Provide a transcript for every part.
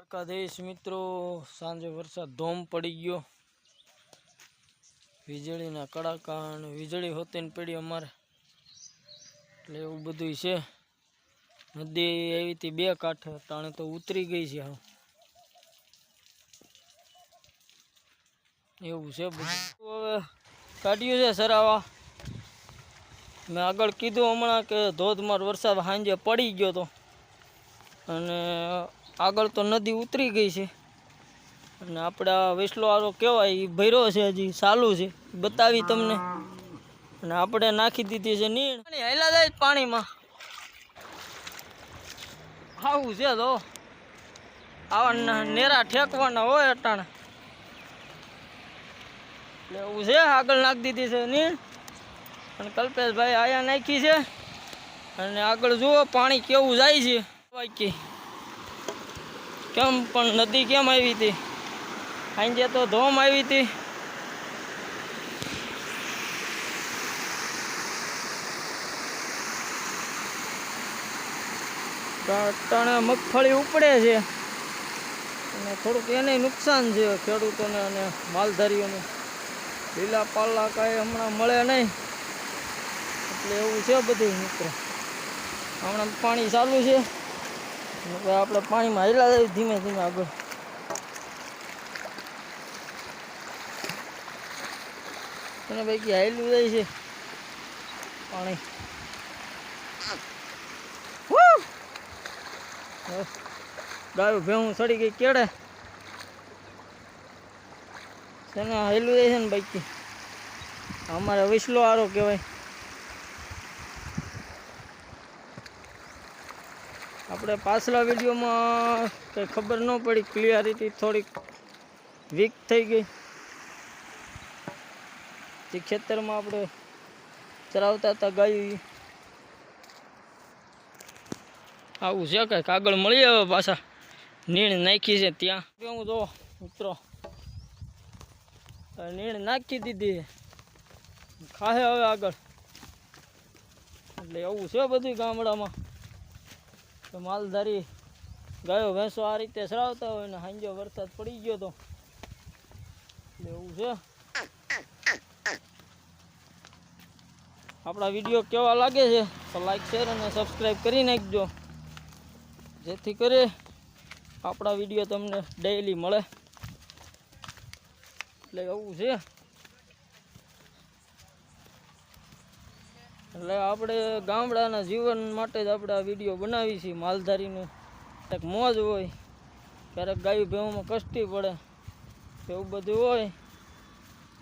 દ્વારકાધીશ મિત્રો, સાંજે વરસાદ ધોમ પડી ગયો. વીજળીના કડાકા વીજળી હોતી ને પડી અમારે. એટલે એવું બધું છે. નદી આવી હતી બે કાંઠે, તાણે તો ઉતરી ગઈ છે હા એવું છે બધું. હવે કાઢ્યું છે સરાવા. મેં આગળ કીધું હમણાં કે ધોધમાર વરસાદ સાંજે પડી ગયો તો. અને આગળ તો નદી ઉતરી ગઈ છે. અને આપણા વેસલો આરો કહેવાય એ ભૈરો છે હજી ચાલુ છે. બતાવી તમને. અને આપણે નાખી દીધી છે નીણ. હાલ્યા જાય પાણીમાં. આવું છે તો. આવા નેરા ઠેકવાના હોય અટાણે. એવું છે, આગળ નાખી દીધી છે નીણ. અને કલ્પેશભાઈ આયા નાખી છે. અને આગળ જુઓ પાણી કેવું જાય છે. બાકી કેમ પણ નદી કેમ આવી હતી? સાંજે તો ધોમ આવી હતી. ટાણે મગફળી ઉપડે છે. અને થોડુંક એને નુકસાન છે ખેડૂતોને અને માલધારીઓને. લીલા પાલા કાંઈ હમણાં મળે નહીં. એટલે એવું છે બધું મિત્રો. હમણાં પાણી ચાલુ છે. આપણે પાણીમાં હેલા દઈએ ધીમે ધીમે આગળ. અને ભાઈ હાયલું જાય છે પાણી. ગાયું ભેહું સડી ગઈ કેડે છે ને હાયલું જાય છે ને બાઈકથી અમારે વિસલો આરો કહેવાય. આપણે પાછલા વિડીયોમાં કંઈ ખબર ન પડી, ક્લિયરિટી થોડીક વીક થઈ ગઈ. જે ખેતરમાં આપણે ચરાવતા હતા ગાય આવું છે કંઈક કાગળ મળી આવે પાછા. નીણ નાખી છે ત્યાં. હું જો મિત્રો. નીણ નાખી દીધી ખાહે હવે આગળ. એટલે એવું છે બધું ગામડામાં. તો માલધારી ગાયો, ભેંસો આ રીતે સરાવતા હોય ને સાંજે વરસાદ પડી ગયો તો. એવું છે. આપણા વીડિયો કેવા લાગે છે, તો લાઈક શેર અને સબસ્ક્રાઈબ કરી નાખજો. જેથી કરી આપણા વીડિયો તમને ડેઈલી મળે. એટલે એવું છે. એટલે આપણે ગામડાના જીવન માટે જ આપણે આ વીડિયો બનાવી છીએ માલધારીનું. ક્યારેક મોજ હોય, ક્યારેક ગાયું ભેવામાં કષ્ટી પડે, એવું બધું હોય.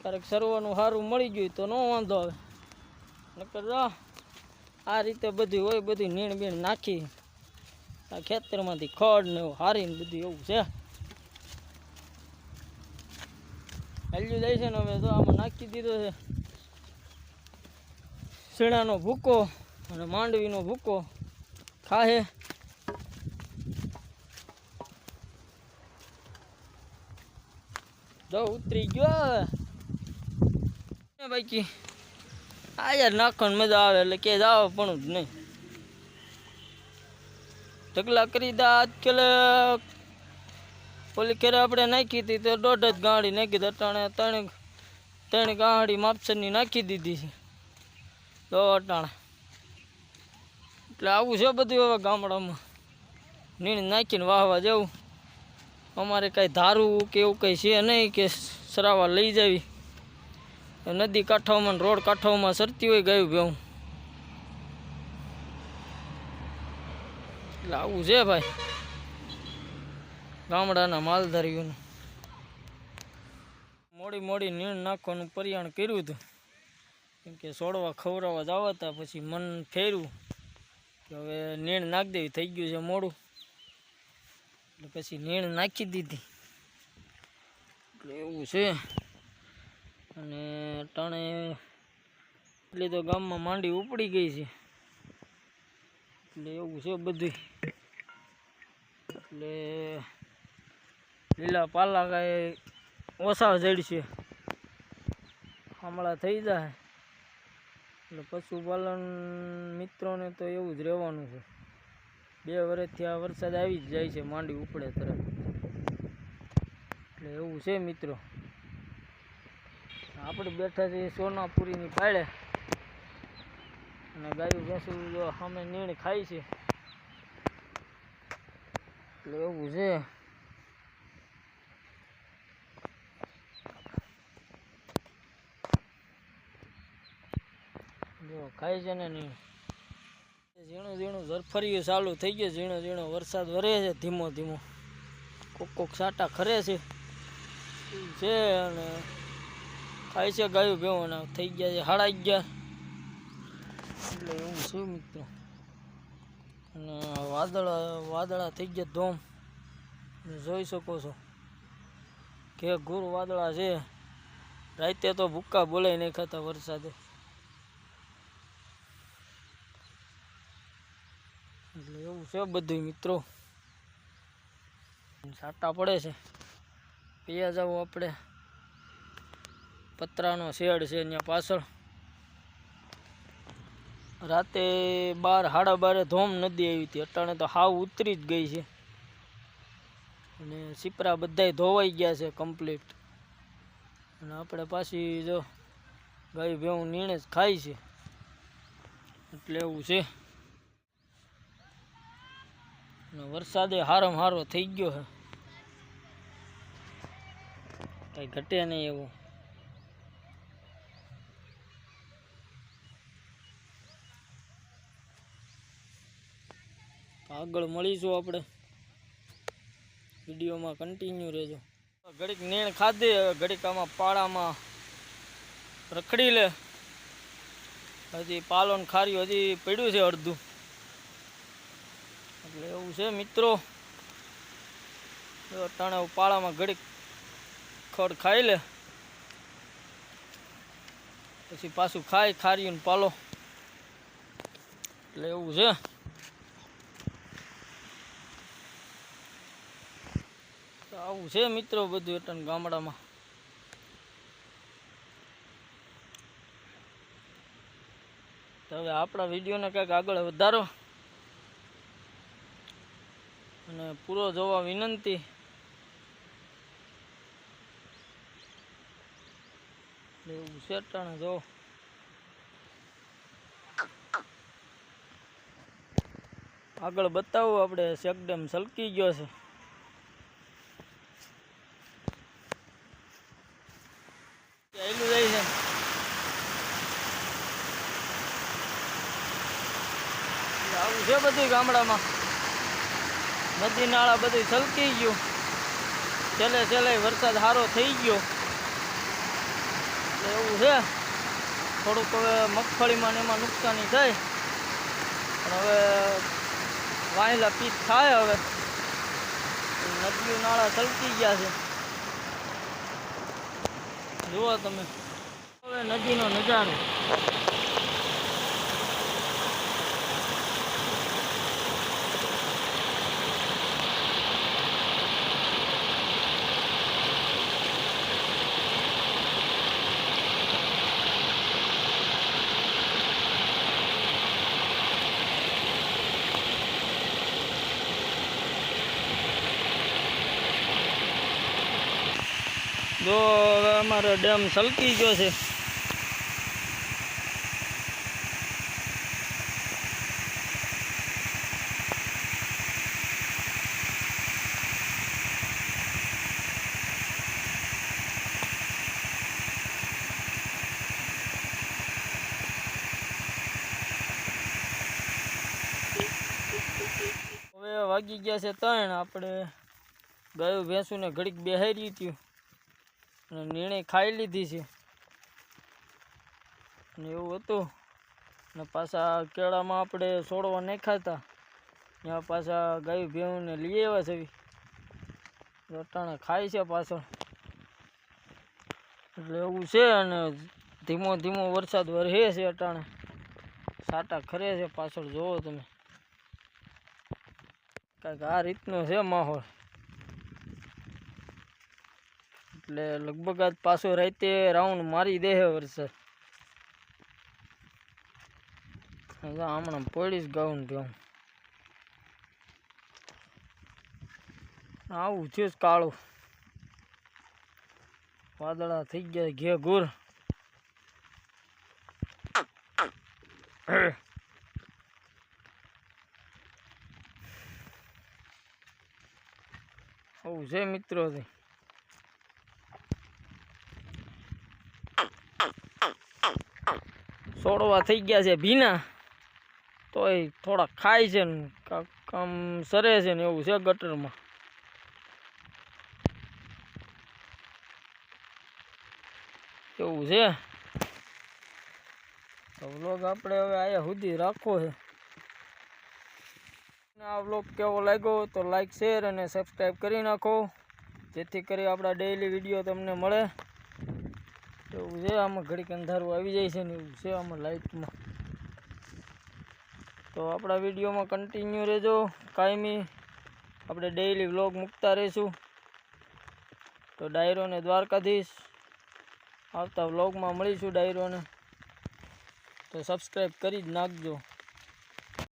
ક્યારેક સર્વનું સારું મળી ગયું તો ન વાંધો આવે. નકર આ રીતે બધી હોય, બધી નીણ બીણ નાખી, આ ખેતરમાંથી ખડ ને એવું હારીને બધું એવું છે. હલ્યું જાય છે ને હવે તો આમાં નાખી દીધો છે. શેણાનો ભૂકો અને માંડવીનો ભૂકો ખાહે. જો ઉતરી ગયો બાકી, આ યાર નાખવાની મજા આવે એટલે કે જાવ, પણ જ નહીં. ઢગલા કરી દા આજકાલ ઓલી ખેરે આપણે નાખી હતી તો દોઢ જ ગાંડી નાખી હતી ત્રણે ત્રણ ત્રણ ગાંડી માપસરની નાખી દીધી છે. તો અટાણા એટલે આવું છે બધું હવે ગામડામાં. નીણ નાખીને વાહવા જવું. અમારે કાંઈ ધારું કે એવું કંઈ છે નહીં કે સરાવા લઈ જવી. નદી કાંઠાઓમાં રોડ કાંઠાઓમાં સરતી હોય ગયું ભેવું એટલે આવું છે ભાઈ. ગામડાના માલધારીઓનું. મોડી મોડી નીણ નાખવાનું પરિયાણ કર્યું હતું. કેમ કે છોડવા ખવડાવવા જવા હતા, પછી મન ફેર્યું કે હવે નીણ નાખી દેવી, થઈ ગયું છે મોડું. એટલે પછી નીણ નાખી દીધી. એટલે એવું છે. અને ટાણે એટલે તો ગામમાં માંડી ઉપડી ગઈ છે. એટલે એવું છે બધું એટલે લીલા પાલા કાંઈ ઓછા જડશે. હમણાં થઈ જાય. એટલે પશુપાલન મિત્રોને તો એવું જ રહેવાનું છે. બે વર્ષથી આ વરસાદ આવી જ જાય છે માંડી ઉપડે તરફ એટલે એવું છે મિત્રો. આપણે બેઠા છીએ સોનાપુરીની પાળે. અને ગાયું ભેંસું સામે નીણ ખાય છે. એટલે એવું છે. ખાય છે ને નહીં. ઝીણું ઝીણું ઝરફરિયું ચાલુ થઈ ગયું, ઝીણો ઝીણો વરસાદ વરે છે, ધીમો ધીમો. કોક કોક સાટા ખરે છે. છે અને ખાય છે ગાયું ભેવું થઈ ગયા છે સાડા અગિયાર એટલે એવું છે મિત્રો. અને વાદળા વાદળા થઈ ગયા ધોમ. જોઈ શકો છો કે ગુરુ વાદળા છે. રાતે તો ભૂક્કા બોલાય નહીં ખાતા વરસાદે. એટલે એવું છે બધું મિત્રો. સાટા પડે છે. પીયા જાવ આપણે. પતરાનો શેડ છે ત્યાં પાછળ. રાતે બાર, સાડા બારે ધોમ નદી આવી હતી. અટાણે તો હાવ ઉતરી જ ગઈ છે. અને સીપરા બધાય ધોવાઈ ગયા છે કમ્પ્લીટ અને આપણે પાછી જો ગાય ભેવું નીણે જ ખાય છે. એટલે એવું છે. વરસાદે હારમ હારો થઈ ગયો છે કઈ ઘટે નહીં એવું. આગળ મળીશું આપણે. વિડીયોમાં કન્ટિન્યુ રહેજો. ઘડીક નેણ ખાધી, ઘડીક આમાં પાળામાં રખડી લે. હજી પાલોન ખાર્યું, હજી પડ્યું છે અડધું. એવું છે મિત્રો. અટાણે પાળામાં ઘડીક ખડ ખાઈ લે. પછી પાછું ખાય ખાર્યું ને પાલો. એટલે એવું છે. આવું છે મિત્રો બધું એટલે ગામડામાં. તો હવે આપણા વિડીયોને કંઈક આગળ વધારો અને પૂરો જોવા વિનંતી. એવું છે અટાણે, જો. આગળ બતાવું આપણે ચેકડેમ સલકી ગયો છે. આવું છે બધું ગામડામાં. નદી નાળા બધું છલકી ગયું. છેલ્લે છેલ્લે વરસાદ સારો થઈ ગયો. એવું છે. થોડુંક હવે મગફળીમાં ને એમાં નુકસાની થાય. પણ હવે વાયલા પીક થાય હવે. નદીઓ નાળા છલકી ગયા છે. જુઓ તમે. હવે નદીનો નજારો. જો હવે અમારો ડેમ સલકી ગયો છે. હવે વાગી ગયા છે ત્રણ, આપણે ગાયો, ભેંસુને ઘડીક બેહારી હતી. અને નીણે ખાઈ લીધી છે. ને એવું હતું. ને પાછા કેળામાં આપણે છોડવા નહીં ખાતા ત્યાં પાછા ગાય ભેવને લઈ આવ્યા છે. રટાણે ખાય છે પાછળ. એટલે એવું છે અને ધીમો ધીમો વરસાદ વરહે છે અટાણે. સાટા ખરે છે પાછળ જોવો તમે. કાંઈક આ રીતનો છે માહોલ. એટલે લગભગ આજ પાછો રાતે રાઉન્ડ મારી દે વરસાદ હમણાં પડીશ ગાઉન ત્યાં આવું છે કાળું. વાદળા થઈ ગયા ઘે ગુર આવું છે મિત્રો તે સોડવા થઈ ગયા છે ભીના. તોય થોડા ખાય છે ને કામ સરે છે ને એવું છે ગટરમાં. એવું છે? વ્લોગ આપણે હવે આયા સુધી રાખવો છે. આ વ્લોગ કેવો લાગ્યો તો લાઈક શેર અને સબસ્ક્રાઈબ કરી નાખો. જેથી કરી આપણા ડેઈલી વીડિયો તમને મળે. એવું છે, આમાં ઘડીક અંધારું આવી જાય છે ને એવું છે આમાં લાઈટમાં. તો આપણા વિડીયોમાં કન્ટિન્યુ રહેજો, કાયમી. આપણે ડેઈલી વ્લોગ મૂકતા રહીશું. તો ડાયરોને દ્વારકાધીશ. આવતા વ્લોગમાં મળીશું ડાયરોને. તો સબસ્ક્રાઈબ કરી જ નાખજો.